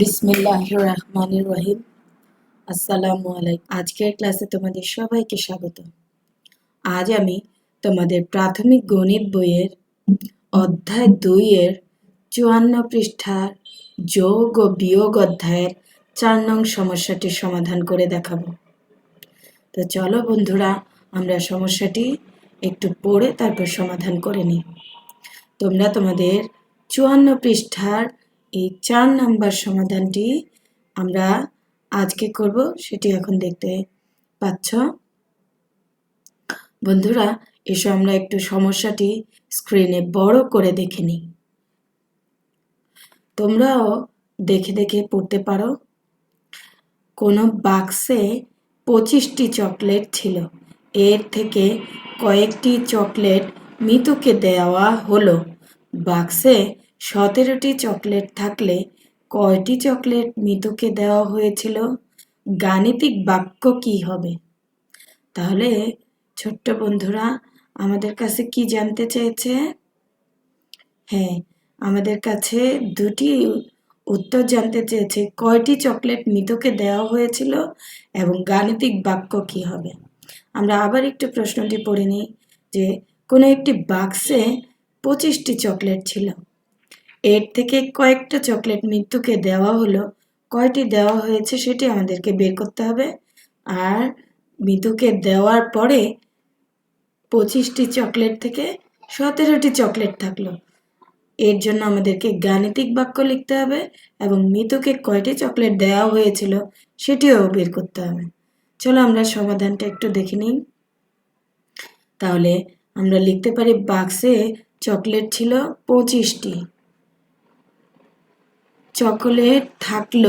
বিসমিল্লাহ রহমান রহিম। আসসালামু আলাইকুম। আজকের ক্লাসে তোমাদের সবাইকে স্বাগত। আজ আমি তোমাদের প্রাথমিক গণিত বইয়ের অধ্যায় দুইয়ের চুয়ান্ন পৃষ্ঠার যোগ ও বিয়োগ অধ্যায়ের চার নং সমস্যাটির সমাধান করে দেখাবো। তো চলো বন্ধুরা, আমরা সমস্যাটি একটু পড়ে তারপর সমাধান করে নিই। তোমরা তোমাদের চুয়ান্ন পৃষ্ঠার এই চার নাম্বার সমাধানটি আমরা আজকে করব, সেটি এখন দেখতে পাচ্ছ। বন্ধুরা, এসো আমরা একটু সমস্যাটি স্ক্রিনে বড় করে দেখে নিই। তোমরাও দেখে দেখে পড়তে পারো। কোনো বাক্সে পঁচিশটি চকলেট ছিল। এর থেকে কয়েকটি চকলেট মিতুকে দেওয়া হলো। বাক্সে সতেরোটি চকলেট থাকলে কয়টি চকলেট মিতুকে দেওয়া হয়েছিল? গাণিতিক বাক্য কি হবে? তাহলে ছোট্ট বন্ধুরা, আমাদের কাছে কি জানতে চেয়েছে হ্যাঁ আমাদের কাছে দুটি উত্তর জানতে চেয়েছে। কয়টি চকলেট মিতুকে দেওয়া হয়েছিল এবং গাণিতিক বাক্য কি হবে? আমরা আবার একটু প্রশ্নটি পড়ে নিই যে কোনো একটি বাক্সে পঁচিশটি চকলেট ছিল। এর থেকে কয়েকটা চকলেট মৃত্যুকে দেওয়া হলো। কয়টি দেওয়া হয়েছে সেটি আমাদেরকে বের করতে হবে। আর মৃত্যুকে দেওয়ার পরে পঁচিশটি চকলেট থেকে সতেরোটি চকলেট থাকল। এর জন্য আমাদেরকে গাণিতিক বাক্য লিখতে হবে এবং মৃতকে কয়টি চকলেট দেওয়া হয়েছিল সেটিও বের করতে হবে। চলো আমরা সমাধানটা একটু দেখে নিই। তাহলে আমরা লিখতে পারি বাক্সে চকলেট ছিল পঁচিশটি। চকলেট থাকল।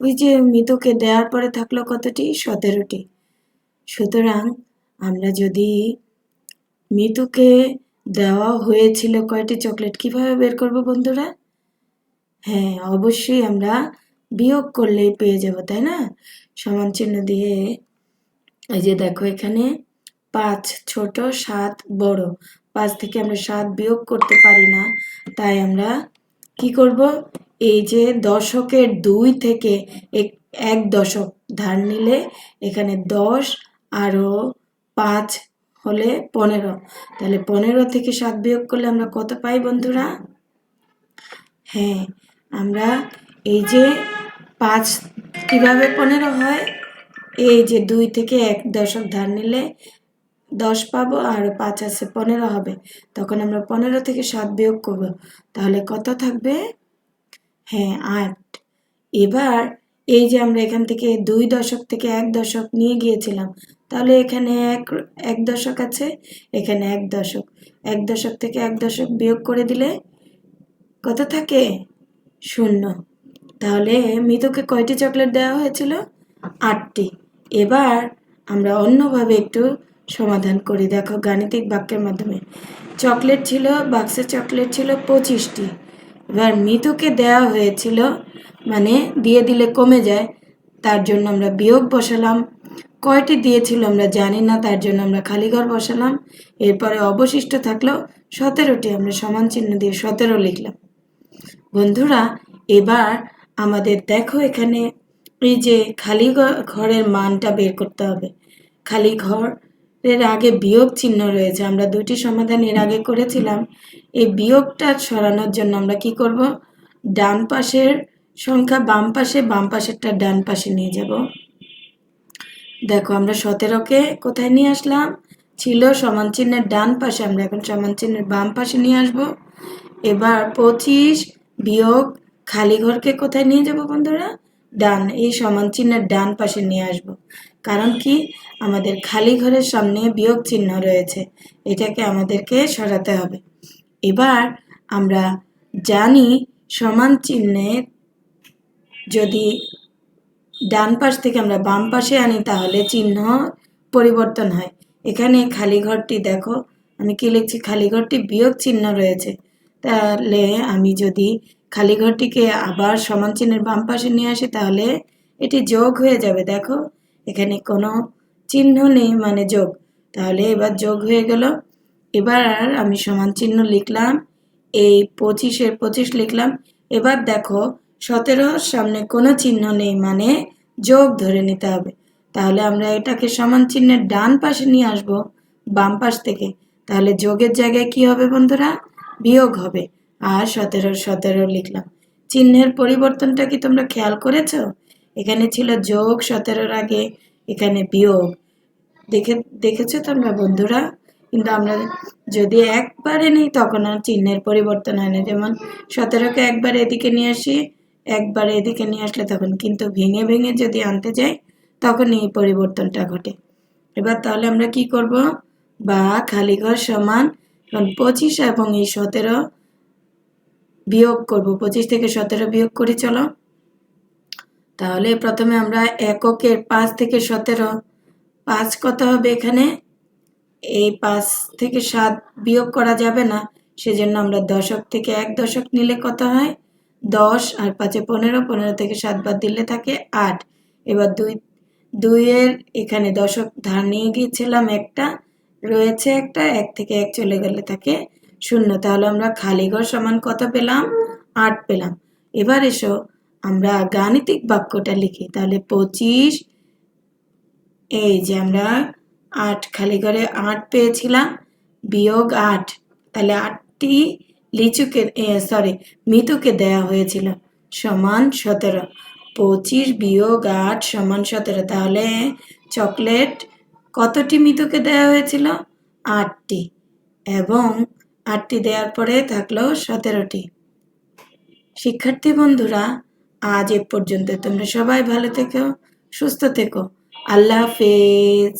ওই যে মৃতকে দেওয়ার পরে থাকল কতটি? সতেরোটি। সুতরাং আমরা যদি মৃতুকে দেওয়া হয়েছিল কয়টি চকলেট কীভাবে বের করব বন্ধুরা? হ্যাঁ অবশ্যই আমরা বিয়োগ করলেই পেয়ে যাব, তাই না? সমান চিহ্ন দিয়ে এই যে দেখো এখানে পাঁচ ছোট, সাত বড়। পাঁচ থেকে আমরা সাত বিয়োগ করতে পারি না, তাই আমরা কি করব? এই যে দশকের দুই থেকে এক দশক ধার নিলে এখানে দশ আরও পাঁচ হলে পনেরো। তাহলে পনেরো থেকে সাত বিয়োগ করলে আমরা কত পাই বন্ধুরা? হ্যাঁ আমরা এই যে পাঁচ কীভাবে পনেরো হয়? এই যে দুই থেকে এক দশক ধার নিলে দশ পাবো আর পাঁচ আছে পনেরো হবে। তখন আমরা পনেরো থেকে সাত বিয়োগ করব। তাহলে কত থাকবে? হ্যাঁ আট। এবার এই যে আমরা এখান থেকে দুই দশক থেকে এক দশক নিয়ে গিয়েছিলাম, তাহলে এখানে এক এক দশক আছে, এখানে এক দশক। এক দশক থেকে এক দশক বিয়োগ করে দিলে কত থাকে? শূন্য। তাহলে মৃতকে কয়টি চকলেট দেওয়া হয়েছিল? আটটি। এবার আমরা অন্যভাবে একটু সমাধান করি। দেখো, গাণিতিক বাক্যের মাধ্যমে। চকলেট ছিল বাক্সে চকলেট ছিল পঁচিশটি। এবার মৃতকে দেওয়া হয়েছিল মানে দিয়ে দিলে কমে যায়, তার জন্য আমরা বিয়োগ বসালাম। কয়টি দিয়েছিল আমরা জানি না, তার জন্য আমরা খালি ঘর বসালাম। এরপরে অবশিষ্ট থাকল সতেরোটি, আমরা সমান চিহ্ন দিয়ে সতেরো লিখলাম। বন্ধুরা, এবার আমাদের দেখো এখানে এই যে খালি ঘরের মানটা বের করতে হবে। খালি ঘর এর আগে বিয়োগ চিহ্ন রয়েছে, আমরা দুটি সমাধান এর আগে করেছিলাম। এই বিয়োগটা সরানোর জন্য আমরা কি করব? ডান পাশের সংখ্যা বাম পাশে, বাম পাশেরটা ডান পাশে নিয়ে যাব। দেখো, আমরা সতেরোকে কোথায় নিয়ে আসলাম? ছিল সমান চিহ্নের ডান পাশে, আমরা এখন সমান চিহ্নের বাম পাশে নিয়ে আসব। এবার পঁচিশ বিয়োগ খালি ঘরকে কোথায় নিয়ে যাব বন্ধুরা? ডান, এই সমান চিহ্নের ডান পাশে নিয়ে আসব। কারণ কি? আমাদের খালি ঘরের সামনে বিয়োগ চিহ্ন রয়েছে, এটাকে আমাদেরকে সরাতে হবে। এবার আমরা জানি সমান চিহ্নে যদি ডান পাশ থেকে আমরা বাম পাশে আনি, তাহলে চিহ্ন পরিবর্তন হয়। এখানে খালি ঘরটি দেখো, আমি কি লিখছি? খালি ঘরটি বিয়োগ চিহ্ন রয়েছে। তাহলে আমি যদি খালি ঘরটিকে আবার সমান চিহ্নের বাম পাশে নিয়ে আসি, তাহলে এটি যোগ হয়ে যাবে, দেখো। এখানে কোনো চিহ্ন নেই মানে যোগ। তাহলে এবার যোগ হয়ে গেল। এবার আমি সমান চিহ্ন লিখলাম, এই পঁচিশের পঁচিশ লিখলাম। এবার দেখো, সতেরোর সামনে কোনো চিহ্ন নেই মানে যোগ ধরে নিতে হবে। তাহলে আমরা এটাকে সমান চিহ্নের ডান পাশে নিয়ে আসব, বাম পাশ থেকে। তাহলে যোগের জায়গায় কি হবে বন্ধুরা? বিয়োগ হবে। আর সতেরো সতেরো লিখলাম। চিহ্নের পরিবর্তনটা কি তোমরা খেয়াল করেছ? এখানে ছিল যোগ, সতেরোর আগে, এখানে বিয়োগ। দেখে, দেখেছ তোমরা বন্ধুরা? কিন্তু আমরা যদি একবারে নিই, তখন আর চিহ্নের পরিবর্তন হয় না। যেমন সতেরোকে একবার এদিকে নিয়ে আসি, একবার এদিকে নিয়ে আসলে তখন কিন্তু ভেঙে ভেঙে যদি আনতে যাই তখন এই পরিবর্তনটা ঘটে। এবার তাহলে আমরা কি করব? বা খালি ঘর সমান পঁচিশ এবং এই সতেরো বিয়োগ করব, পঁচিশ থেকে সতেরো বিয়োগ করি, চলো। তাহলে প্রথমে আমরা এককের পাঁচ থেকে সতেরো, পাঁচ কত হবে এখানে? এই পাঁচ থেকে সাত বিয়োগ করা যাবে না, সেজন্য আমরা দশক থেকে এক দশক নিলে কত হয়? দশ, আর পাঁচে পনেরো পনেরো থেকে সাত বাদ দিলে থাকে আট। এবার দুই, দুইয়ের এখানে দশক ধার নিয়ে গিয়েছিলাম একটা, রয়েছে একটা, এক থেকে এক চলে গেলে থাকে শূন্য, তাহলে আমরা খালি ঘর সমান কত পেলাম? আট পেলাম। এবার এসো, আমরা গাণিতিক বাক্যটা লিখি। তাহলে পঁচিশ, এই যে আমরা আট, খালি ঘরে আট পেয়েছিলাম, বিয়োগ আট, তাহলে আটটি লিচুকে সরি মিতুকে দেয়া হয়েছিল, সমান সতেরো। পঁচিশ বিয়োগ আট সমান সতেরো, তাহলে চকলেট কতটি মিতুকে দেওয়া হয়েছিল? আটটি। এবং আটটি দেওয়ার পরে থাকল সতেরোটি। শিক্ষার্থী বন্ধুরা, আজ এ পর্যন্ত তোমরা সবাই ভালো থেকো, সুস্থ থেকো। আল্লাহ হাফেজ।